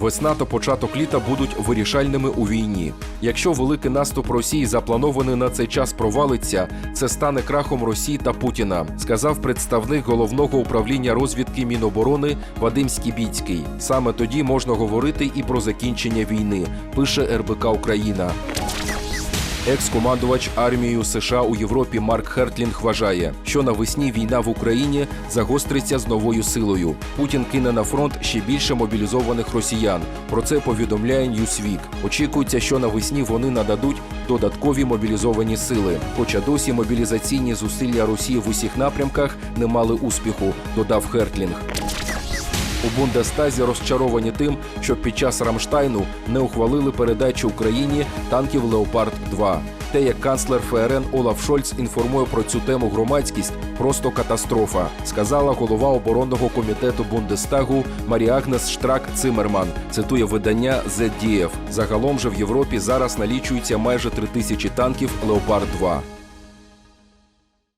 Весна та початок літа будуть вирішальними у війні. Якщо великий наступ Росії запланований на цей час провалиться, це стане крахом Росії та Путіна, сказав представник головного управління розвідки Міноборони Вадим Скібіцький. Саме тоді можна говорити і про закінчення війни, пише РБК Україна. Екс-командувач армією США у Європі Марк Хертлінг вважає, що навесні війна в Україні загостриться з новою силою. Путін кине на фронт ще більше мобілізованих росіян. Про це повідомляє Newsweek. Очікується, що навесні вони нададуть додаткові мобілізовані сили. Хоча досі мобілізаційні зусилля Росії в усіх напрямках не мали успіху, додав Хертлінг. У Бундестазі розчаровані тим, що під час Рамштайну не ухвалили передачу Україні танків Леопард 2 Те, як канцлер ФРН Олаф Шольц інформує про цю тему громадськість, просто катастрофа, сказала голова оборонного комітету Бундестагу Маріагнес Штрак Цимерман. Цитує видання ZDF. Загалом же в Європі зараз налічується майже три тисячі танків Леопард 2